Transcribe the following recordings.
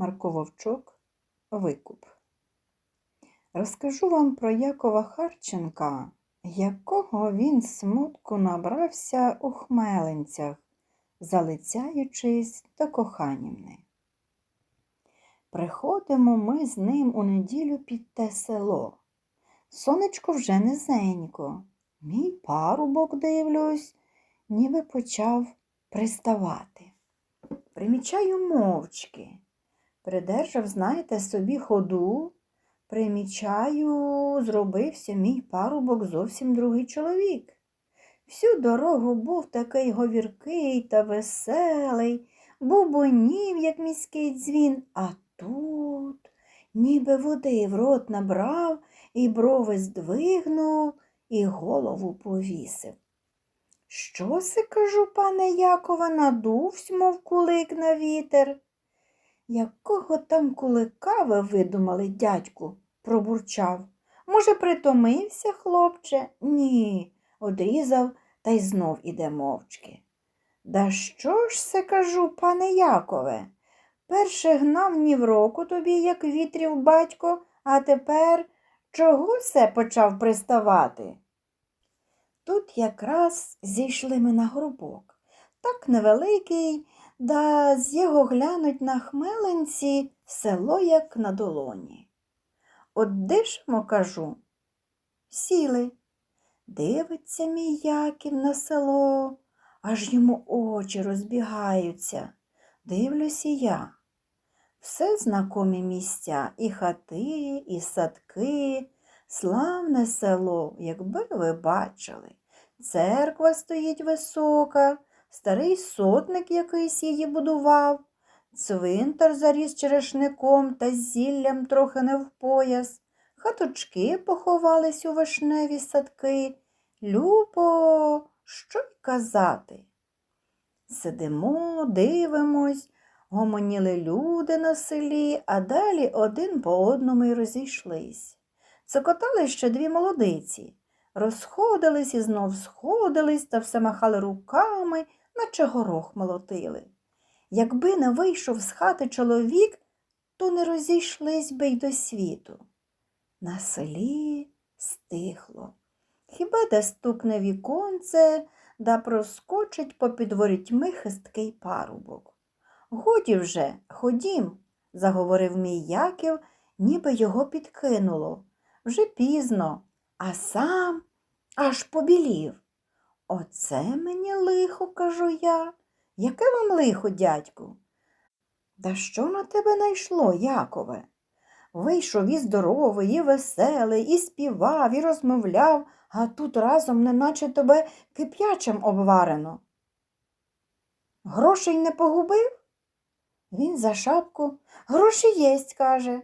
Марко Вовчок Викуп. Розкажу вам про Якова Харченка, якого він смутку набрався у хмеленцях, залицяючись до коханівни. Приходимо ми з ним у неділю під те село. Сонечко вже низенько. Мій парубок, дивлюсь, ніби почав приставати. Примічаю мовчки. Придержав, знаєте, собі ходу. Примічаю, зробився мій парубок зовсім другий чоловік. Всю дорогу був такий говіркий та веселий, бубонів, як міський дзвін, а тут ніби води в рот набрав, і брови здвигнув, і голову повісив. Що се, кажу, пане Якова, надувсь, мов кулик на вітер? Якого там кулика ви видумали, дядьку? пробурчав. Може, притомився, хлопче? Ні, одрізав та й знов іде мовчки. Да що ж се кажу, пане Якове? Перше гнав ні в року тобі, як вітрів батько, а тепер чого се почав приставати? Тут якраз зійшли ми на горбок. Так невеликий, да з його глянуть на хмеленці село, як на долоні. От дишмо, кажу, сіли. Дивиться мій Яків на село, аж йому очі розбігаються. Дивлюсь і я. Все знакомі місця, і хати, і садки, славне село, якби ви бачили. Церква стоїть висока, старий сотник якийсь її будував, цвинтар заріс черешником та зіллям трохи не в пояс, хаточки поховались у вишневі садки. Любо, що й казати? Сидимо, дивимось, гомоніли люди на селі, а далі один по одному й розійшлись. Цокотали ще дві молодиці, розходились і знов сходились та все махали руками, наче горох молотили. Якби не вийшов з хати чоловік, то не розійшлись би й до світу. На селі стихло. Хіба де стукне віконце, да проскочить попід ворітьми хисткий парубок. Годі вже, ходім, заговорив мій Яків, ніби його підкинуло. Вже пізно, а сам аж побілів. Оце мені лихо, кажу я. Яке вам лихо, дядьку? Да що на тебе найшло, Якове? Вийшов і здоровий, і веселий, і співав, і розмовляв, а тут разом неначе тебе кип'ячим обварено. Грошей не погубив? Він за шапку гроші єсть, каже.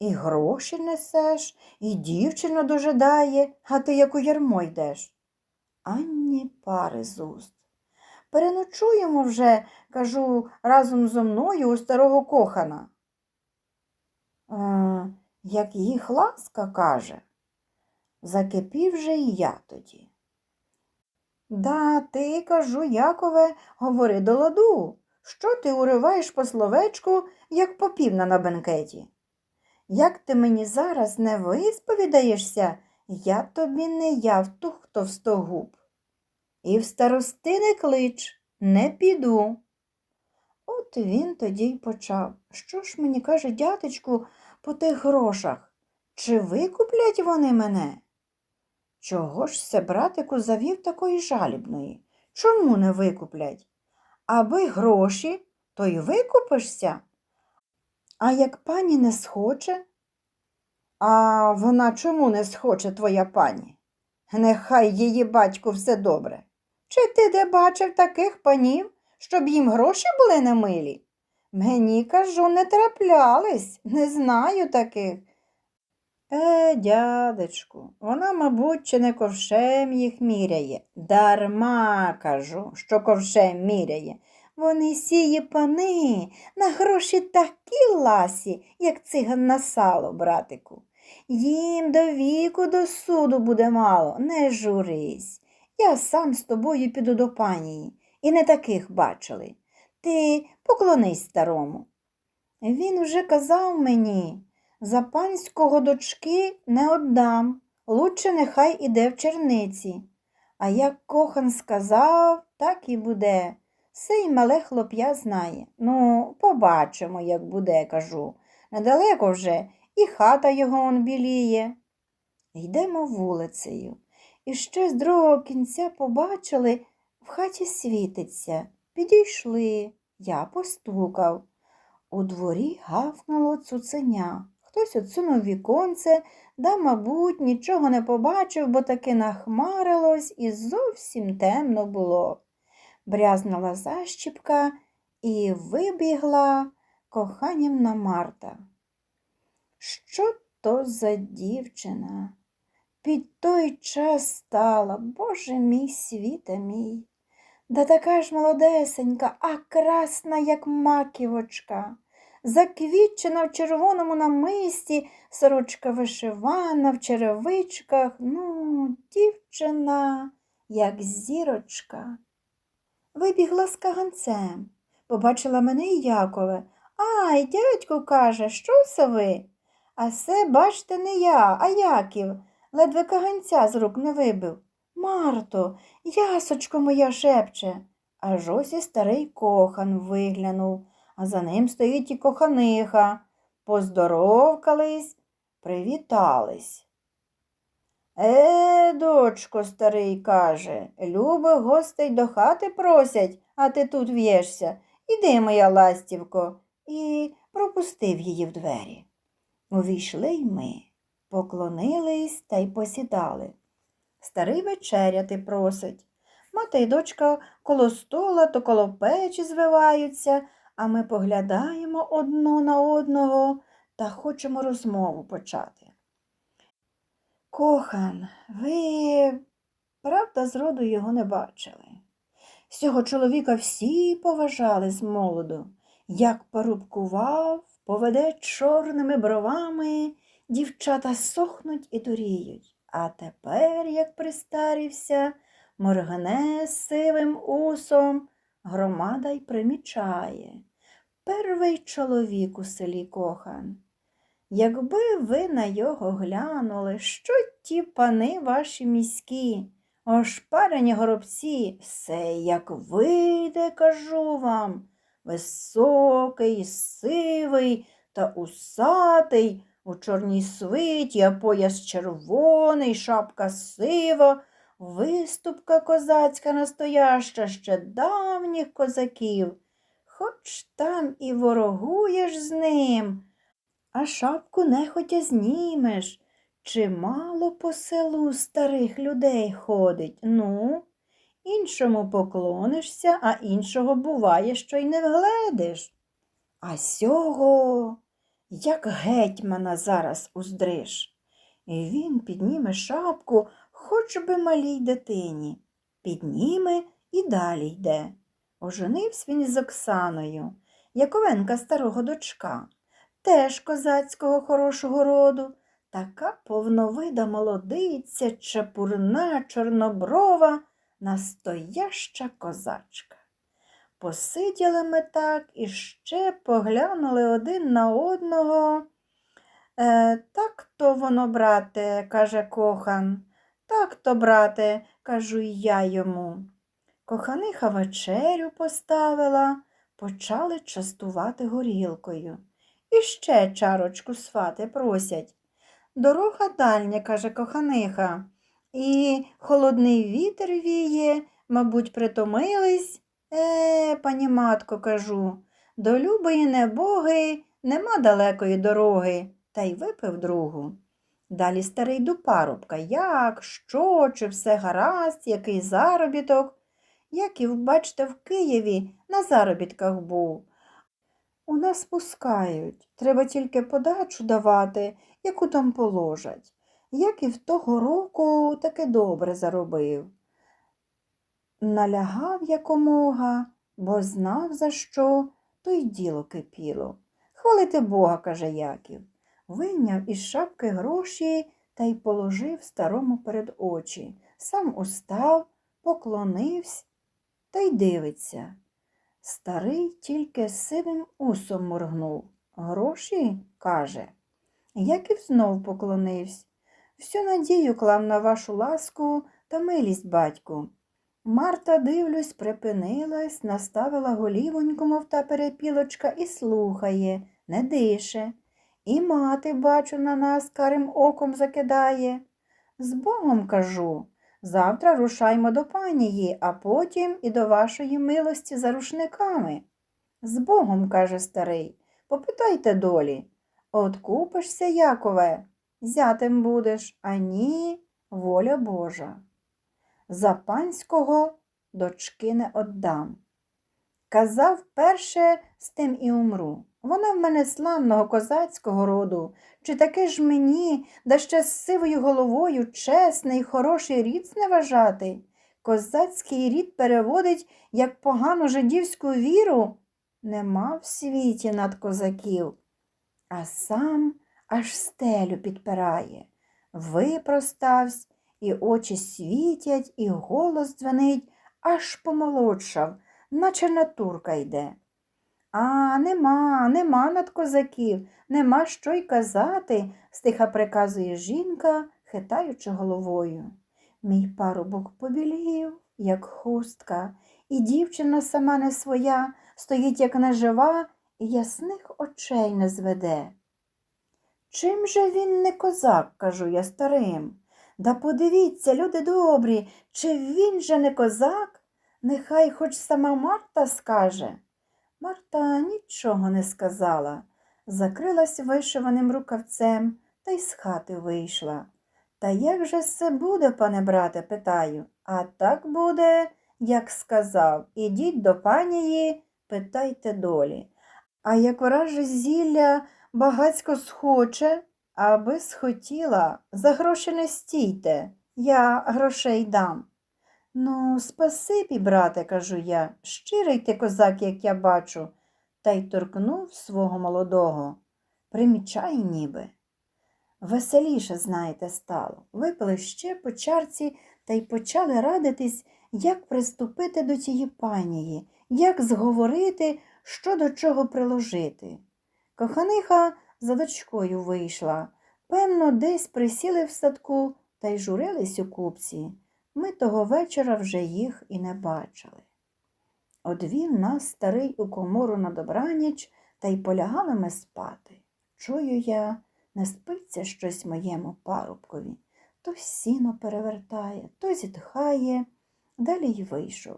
І гроші несеш, і дівчина дожидає, а ти як у ярмо йдеш. Анні пари з уст. Переночуємо вже, кажу, разом зо мною у старого кохана. Е, як їх ласка каже, закипів же і я тоді. Да, ти, кажу, Якове, говори до ладу. Що ти уриваєш по словечку, як попівна на бенкеті? Як ти мені зараз не висповідаєшся, я тобі не явтух товстогуб. І в старостини клич не піду. От він тоді й почав. Що ж мені каже дядечку по тих грошах? Чи викуплять вони мене? Чого ж се, братику, завів такої жалібної? Чому не викуплять? Аби гроші, то й викупишся. А як пані не схоче? А вона чому не схоче, твоя пані? Нехай її батьку все добре. Чи ти де бачив таких панів, щоб їм гроші були на милі? Мені, кажу, не траплялись, не знаю таких. Е, дядечку, вона, мабуть, чи не ковшем їх міряє. Дарма, кажу, що ковшем міряє. Вони сії пани на гроші такі ласі, як циган на сало, братику. Їм до віку до суду буде мало, не журись. Я сам з тобою піду до панії, і не таких бачили. Ти поклонись старому. Він вже казав мені, за панського дочки не отдам, лучше нехай іде в черниці. А як кохан сказав, так і буде. Сей мале хлоп'я знає. Ну, побачимо, як буде, кажу. Недалеко вже і хата його он біліє. Йдемо вулицею. І ще з другого кінця побачили, в хаті світиться. Підійшли. Я постукав. У дворі гавкнуло цуценя. Хтось отсунув віконце, да, мабуть, нічого не побачив, бо таки нахмарилось і зовсім темно було. Брязнула защіпка і вибігла коханівна Марта. Що то за дівчина? Під той час стала, Боже мій світе мій. Да така ж молодесенька, а красна, як маківочка, заквітчена в червоному намисті, сорочка вишивана в черевичках, ну, дівчина, як зірочка. Вибігла з каганцем, побачила мене і Якове. Ай, дядько каже, що це ви? А це, бачте, не я, а Яків, ледве каганця з рук не вибив. Марто, ясочко моя шепче. Аж ось і старий кохан виглянув, а за ним стоїть і коханиха. Поздоровкались, привітались. Е, дочко, старий каже, любих гостей до хати просять, а ти тут в'єшся. Іди, моя ластівко, і пропустив її в двері. Увійшли й ми, поклонились та й посідали. Старий вечеряти просить. Мати й дочка коло стола то коло печі звиваються, а ми поглядаємо одно на одного та хочемо розмову почати. Кохан, ви, правда, зроду його не бачили. Цього чоловіка всі поважали з молоду, як порубкував, поведе чорними бровами, дівчата сохнуть і дуріють. А тепер, як пристарівся, моргне сивим усом, громада й примічає. Первий чоловік у селі кохан. Якби ви на його глянули, що ті пани ваші міські, ошпарені горобці, все як вийде, кажу вам, високий, сивий та усатий, у чорній свиті, а пояс червоний, шапка сива, виступка козацька настояща ще давніх козаків. Хоч там і ворогуєш з ним, а шапку нехотя знімеш. Чимало по селу старих людей ходить. Ну, іншому поклонишся, а іншого буває, що й не вгледиш. А сього, як гетьмана зараз уздриш. І він підніме шапку, хоч би малій дитині. Підніме і далі йде. Оженився він із Оксаною, Яковенка старого дочка, теж козацького хорошого роду, така повновида молодиця, чепурна, чорноброва, настояща козачка. Посиділи ми так і ще поглянули один на одного. Е, так то воно, брате, каже кохан. Так то, брате, кажу я йому. Коханиха вечерю поставила, почали частувати горілкою. І ще чарочку свати просять. Дорога дальня, каже коханиха, і холодний вітер віє, мабуть, притомились. Е, пані матко, кажу, до любої небоги нема далекої дороги, та й випив другу. Далі старий до парубка, як, що, чи все гаразд, який заробіток. Яків, бачте, в Києві на заробітках був. У нас пускають, треба тільки подачу давати, яку там положать. Яків того року таки добре заробив. Налягав якомога, бо знав, за що, то й діло кипіло. Хвалити Бога, каже Яків. Вийняв із шапки гроші та й положив старому перед очі. Сам устав, поклонився та й дивиться. Старий тільки сивим усом моргнув. Гроші? каже. Яків знов поклонився. Всю надію клав на вашу ласку та милість, батьку. Марта, дивлюсь, припинилась, наставила голівоньку, мов та перепілочка, і слухає, не дише. І мати, бачу, на нас карим оком закидає. З Богом кажу, завтра рушаймо до панії, а потім і до вашої милості за рушниками. З Богом, каже старий, попитайте долі. От купишся, Якове, зятем будеш, а ні, воля Божа. За панського дочки не отдам. Казав перше, з тим і умру. Вона в мене славного козацького роду, чи таки ж мені, да ще з сивою головою, чесний, хороший рід зневажати? Козацький рід переводить як погану жидівську віру. Нема в світі над козаків, а сам аж стелю підпирає. Випроставсь, і очі світять, і голос дзвенить, аж помолодшав, наче натурка йде. А, нема, нема над козаків, нема що й казати, стиха приказує жінка, хитаючи головою. Мій парубок побілів, як хустка, і дівчина сама не своя, стоїть, як нежива, і ясних очей не зведе. Чим же він не козак, кажу я старим. Да подивіться, люди добрі, чи він же не козак? Нехай хоч сама Марта скаже. Марта нічого не сказала, закрилась вишиваним рукавцем та й з хати вийшла. Та як же це буде, пане брате, питаю. А так буде, як сказав, ідіть до панії, питайте долі. А як враже зілля багацько схоче, аби схотіла, за гроші не стійте, я грошей дам. Ну, спасибі, брате, кажу я, щирий ти козак, як я бачу, та й торкнув свого молодого. Примічай ніби. Веселіше, знаєте, стало. Випили ще по чарці та й почали радитись, як приступити до тієї панії, як зговорити, що до чого приложити. Коханиха за дочкою вийшла. Певно, десь присіли в садку та й журились у купці. Ми того вечора вже їх і не бачили. Одвів нас старий у комору на добраніч та й полягали ми спати. Чую я, не спиться щось моєму парубкові. То сіно перевертає, то зітхає, далі й вийшов.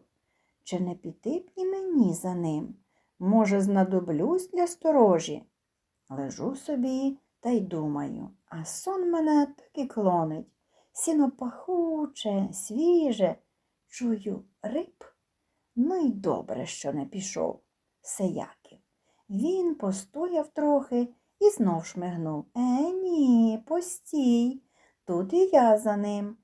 Чи не піти б і мені за ним? Може, знадоблюсь для сторожі? Лежу собі та й думаю, а сон мене так і клонить. Сіно пахуче, свіже, чую риб. Ну й добре, що не пішов. Сеяків. Він постояв трохи і знов шмигнув. Е, ні, постій. Тут і я за ним.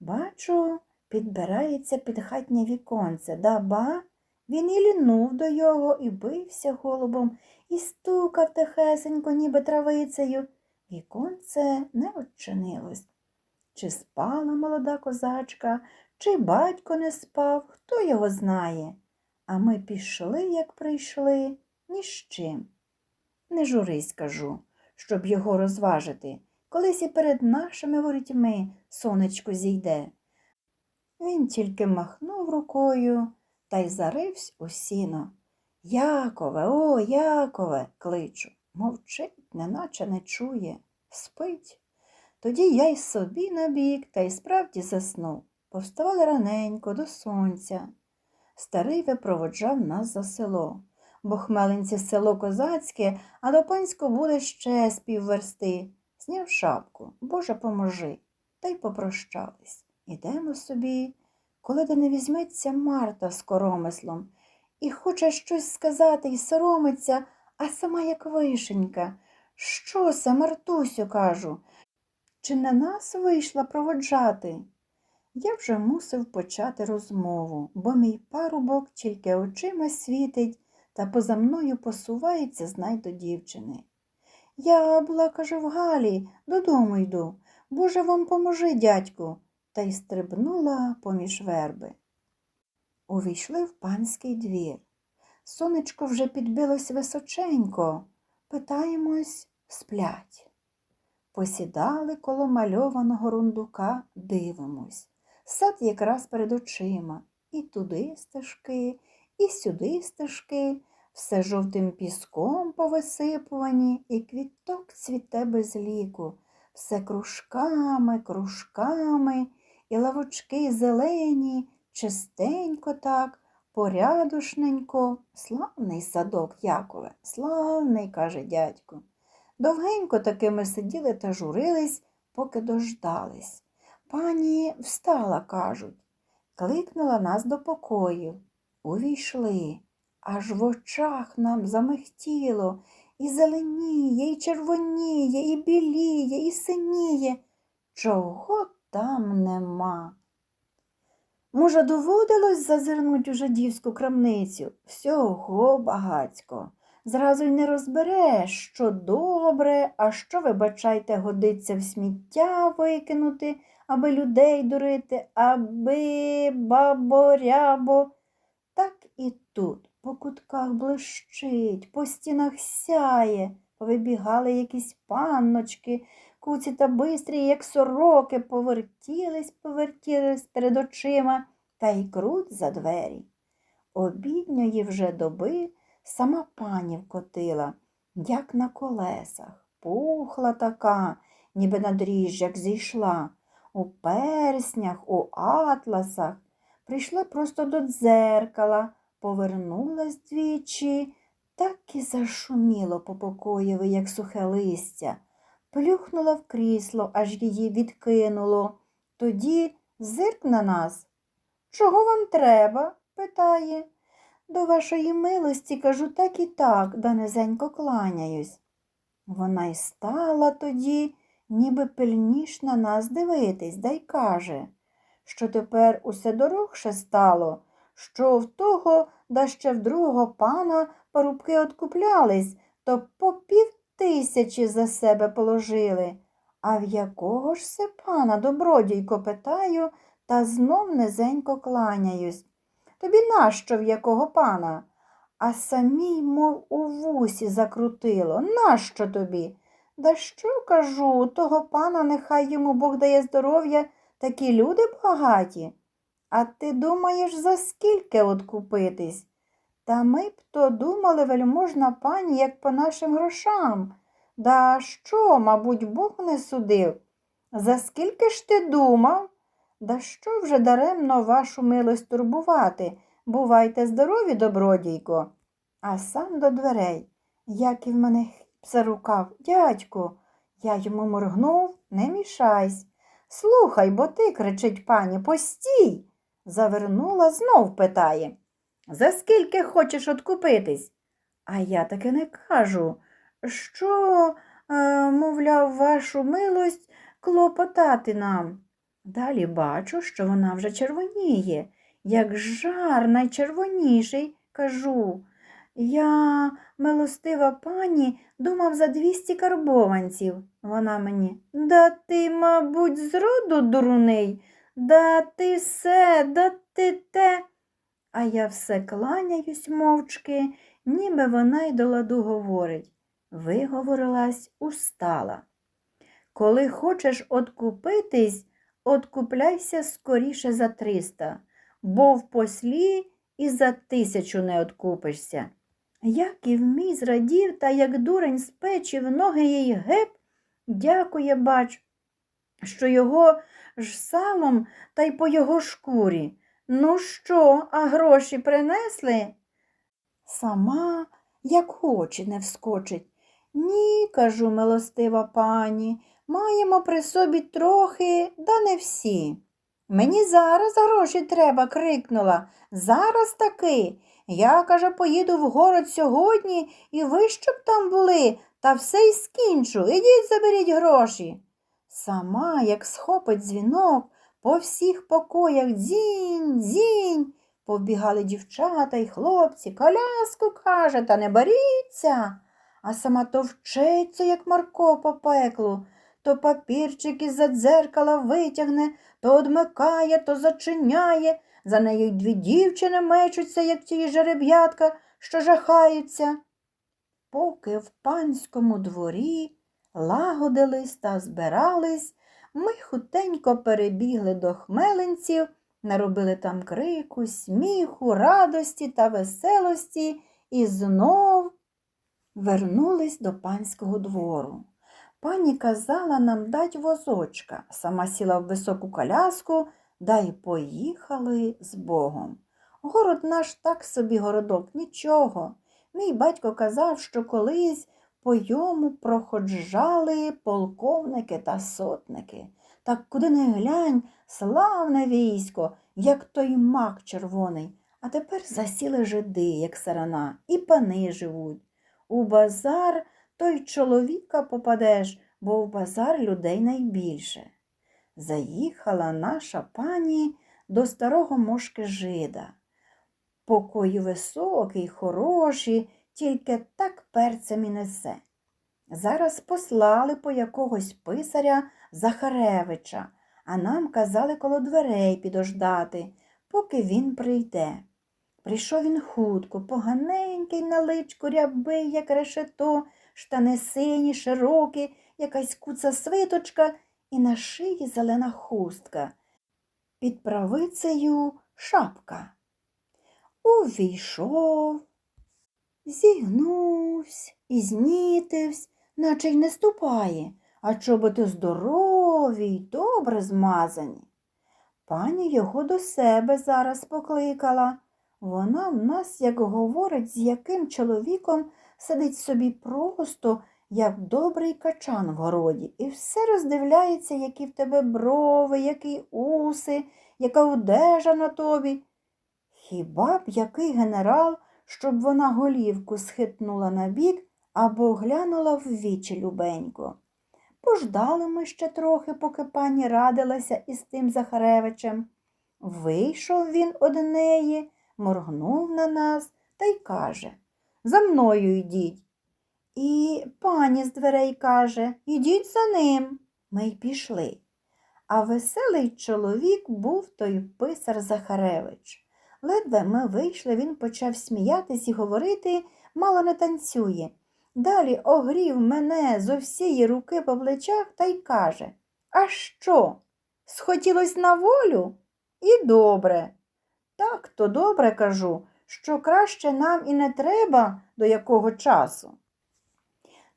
Бачу, підбирається під хатнє віконце. Да ба? Він і лінув до його, і бився голубом, і стукав тихесенько, ніби травицею. Віконце не odчинилось. Чи спала молода козачка, чи батько не спав, хто його знає. А ми пішли, як прийшли, ні з чим. Не журись, кажу, щоб його розважити. Колись і перед нашими ворітьми сонечко зійде. Він тільки махнув рукою та й заривсь у сіно. Якове, о, Якове, кличу. Мовчить, неначе не чує, спить. Тоді я й собі набік та й справді заснув. Повставали раненько до сонця. Старий випроводжав нас за село, бо хмелинці село козацьке, а до панського буде ще з півверсти. Зняв шапку, Боже, поможи, та й попрощались. Ідемо собі, коли де не візьметься Марта з коромислом, і хоче щось сказати і соромиться, а сама як вишенька. Що се, Мартусю, кажу, чи на нас вийшла проводжати? Я вже мусив почати розмову, бо мій парубок тільки очима світить та поза мною посувається знай до дівчини. Я була, каже, в Галі, додому йду. Боже вам поможи, дядьку, та й стрибнула поміж верби. Увійшли в панський двір. Сонечко вже підбилось височенько, питаємось, сплять. Посідали коло мальованого рундука, дивимось. Сад якраз перед очима. І туди стежки, і сюди стежки, все жовтим піском повисипувані, і квіток цвіте без ліку, все кружками, кружками, і лавочки зелені, чистенько так, порядушненько. Славний садок, Якове, славний, каже дядько. Довгенько таки ми сиділи та журились, поки дождались. Пані встала, кажуть, кликнула нас до покою. Увійшли, аж в очах нам замихтіло, і зеленіє, і червоніє, і біліє, і синіє. Чого там нема? Може, доводилось зазирнуть у жидівську крамницю? Всього багацько. Зразу й не розбереш, що добре, а що, вибачайте, годиться в сміття викинути, аби людей дурити, аби баборябо. Так і тут по кутках блищить, по стінах сяє, повибігали якісь панночки, куці та бистрі, як сороки, повертілись, повертілись перед очима та й круть за двері. Обідньої вже доби сама пані вкотила, як на колесах, пухла така, ніби на дріжджах зійшла, у перснях, у атласах, прийшла просто до дзеркала, повернулась двічі, так і зашуміло по покоєві, як сухе листя, плюхнула в крісло, аж її відкинуло. Тоді зирк на нас. Чого вам треба? питає. До вашої милості кажу так і так, да низенько кланяюсь. Вона й стала тоді, ніби пильніш на нас дивитись, да й каже, що тепер усе дорогше стало, що в того, да ще в другого пана парубки откуплялись, то по пів тисячі за себе положили. А в якого ж се пана, добродійко, питаю, та знов низенько кланяюсь. Тобі нащо в якого пана? А самій, мов у вусі закрутило. Нащо тобі? Да що кажу, того пана нехай йому Бог дає здоров'я, такі люди багаті. А ти думаєш, за скільки откупитись? Та ми б то думали, вельможна пані, як по нашим грошам. Да що, мабуть, Бог не судив? За скільки ж ти думав? Да що вже даремно вашу милость турбувати? Бувайте здорові, добродійко. А сам до дверей, як і в мене хліб рукав, дядьку. Я йому моргнув, не мішайсь. Слухай, бо ти, кричить пані, постій. Завернула, знов питає. За скільки хочеш откупитись? А я таки не кажу, що, е, мовляв, вашу милость клопотати нам. Далі бачу, що вона вже червоніє, як жар найчервоніший, кажу. Я, милостива пані, думав за двісті карбованців. Вона мені. Да ти, мабуть, зроду дурний, да ти все, да ти те. А я все кланяюсь мовчки, ніби вона й до ладу говорить. Виговорилась, устала. Коли хочеш откупитись, откупляйся скоріше за триста, бо в послі і за тисячу не откупишся. Як і вмій зрадів, та як дурень з печі в ноги їй геп, дякує, бач, що його ж салом та й по його шкурі. Ну що, а гроші принесли? Сама, як очі не вскочить. Ні, кажу, милостива пані, маємо при собі трохи, да не всі. Мені зараз гроші треба, крикнула. Зараз таки. Я, каже, поїду в город сьогодні, і ви щоб там були, та все й скінчу. Ідіть заберіть гроші. Сама, як схопить дзвінок, по всіх покоях дзінь, дзінь. Побігали дівчата й хлопці, коляску каже, та не боріться. А сама товчеться, як Марко по пеклу, то папірчик із-за дзеркала витягне, то одмикає, то зачиняє. За нею дві дівчини мечуться, як ті жереб'ятка, що жахаються. поки в панському дворі лагодились та збирались, ми хутенько перебігли до хмеленців, наробили там крику, сміху, радості та веселості і знов вернулись до панського двору. Пані казала нам дать возочка, сама сіла в високу коляску, да й поїхали з Богом. Город наш так собі городок, нічого. Мій батько казав, що колись по йому проходжали полковники та сотники. Так куди не глянь, славне військо, як той мак червоний. А тепер засіли жиди, як сарана, і пани живуть. У базар то й чоловіка попадеш, бо в базар людей найбільше. Заїхала наша пані до старого мошки жида. Покої високий, хороші, тільки так перцем і несе. Зараз послали по якогось писаря Захаревича, а нам казали коло дверей підождати, поки він прийде. Прийшов він хутко, поганенький на личку, рябий, як решето, штани сині, широкі, якась куца свиточка і на шиї зелена хустка. Під правицею шапка. Увійшов, зігнувся і знітився, наче й не ступає, а чоботи здорові й добре змазані. Пані його до себе зараз покликала. Вона в нас, як говорить, з яким чоловіком сидить собі просто, як добрий качан в городі, і все роздивляється, які в тебе брови, які уси, яка одежа на тобі. Хіба б який генерал, щоб вона голівку схитнула на бік або глянула в вічі любенько. Пождали ми ще трохи, поки пані радилася із тим Захаревичем. Вийшов він од неї, моргнув на нас та й каже За мною йдіть. І пані з дверей каже Ідіть за ним. Ми й пішли. А веселий чоловік був той писар Захаревич. Ледве ми вийшли, він почав сміятись і говорити, мало не танцює. Далі огрів мене зо всієї руки по плечах та й каже А що? Схотілось на волю? І добре. Так, то добре кажу, що краще нам і не треба до якого часу.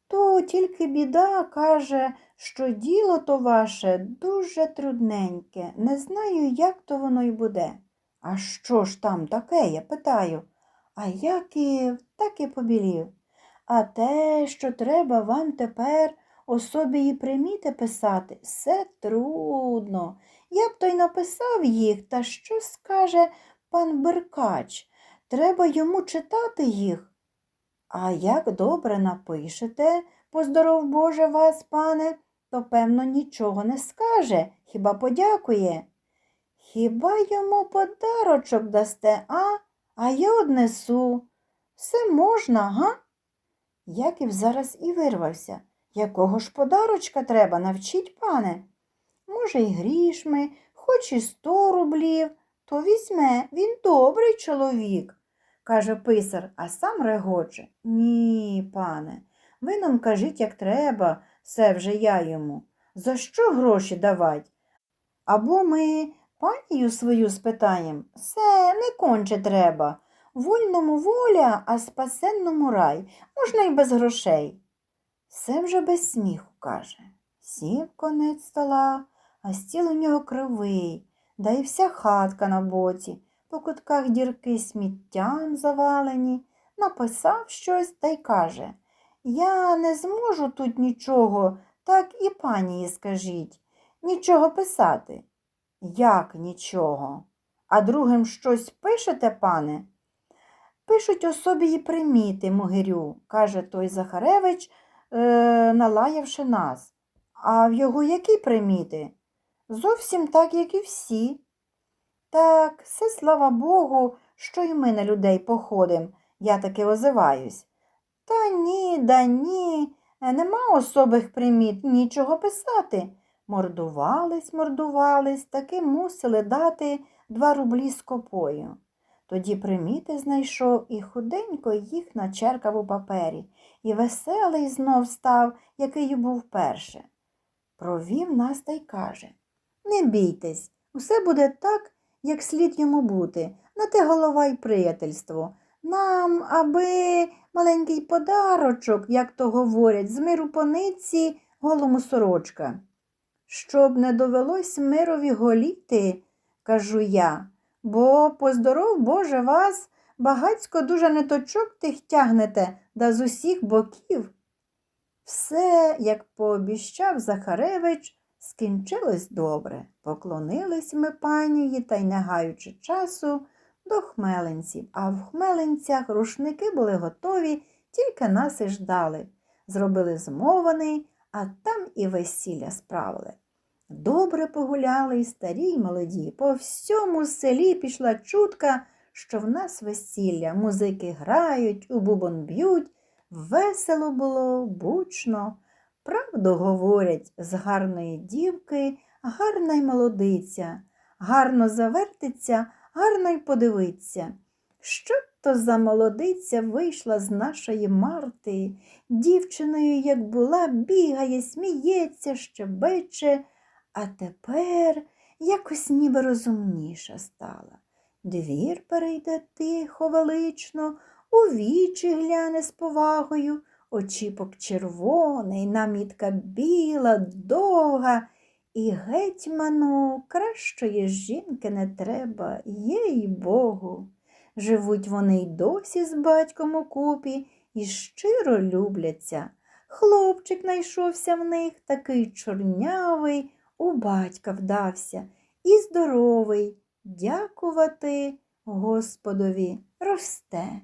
То тільки біда каже, що діло то ваше дуже трудненьке, не знаю, як то воно й буде. А що ж там таке, я питаю. А як і так і побілів. А те, що треба вам тепер особі і приміти писати, все трудно. Я б то й написав їх, та що скаже пан Беркач? Треба йому читати їх. А як добре напишете, поздоров Боже вас, пане, то, певно, нічого не скаже, хіба подякує. Хіба йому подарочок дасте, а? А я однесу. Все можна, га? Яків зараз і вирвався. Якого ж подарочка треба, навчіть, пане? Може, й грішми, хоч і сто рублів, то візьме, він добрий чоловік, каже писар, а сам регоче. Ні, пане, ви нам кажіть, як треба, все вже я йому. За що гроші давать? Або ми панію свою спитаєм, все не конче треба. Вольному воля, а спасенному рай, можна й без грошей. Все вже без сміху, каже. Сів конець стола, а стіл у нього кривий, да й вся хатка на боці, по кутках дірки сміттям завалені, написав щось та й каже Я не зможу тут нічого, так і панії скажіть, нічого писати. Як нічого? А другим щось пишете, пане? Пишуть особі і приміти, Могирю, каже той Захаревич, е, налаявши нас. А в його які приміти? Зовсім так, як і всі. Так, все слава Богу, що й ми на людей походим, я таки озиваюсь. Та ні, да ні, нема особих приміт, нічого писати. Мордувались, мордувались, таки мусили дати два рублі з копою. Тоді приміти знайшов і худенько їх начеркав у папері, і веселий знов став, який був перше. Провів нас та й каже Не бійтесь, усе буде так, як слід йому бути, на те голова й приятельство. Нам, аби маленький подарочок, як то говорять, з миру пониці голому сорочка. Щоб не довелось мирові голіти, кажу я, бо поздоров, Боже, вас багацько дуже ниточок тих тягнете да з усіх боків. Все, як пообіщав Захаревич, скінчилось добре. Поклонились ми панії та й, не гаючи часу, до хмеленців, а в хмеленцях рушники були готові, тільки нас і ждали. Зробили змований, а там і весілля справили. Добре погуляли і старі, й молоді. По всьому селі пішла чутка, що в нас весілля, музики грають, у бубон б'ють. Весело було, бучно. Правду говорять, з гарної дівки гарна й молодиця, гарно завертиться, гарно й подивиться. Що то за молодиця вийшла з нашої Марти, дівчиною, як була, бігає, сміється, щебече, а тепер якось ніби розумніша стала. Двір перейде тихо, велично, у вічі гляне з повагою, очіпок червоний, намітка біла, довга, і гетьману кращої жінки не треба, їй Богу. Живуть вони й досі з батьком у купі і щиро любляться. Хлопчик найшовся в них, такий чорнявий, у батька вдався, і здоровий, дякувати Господові. Росте.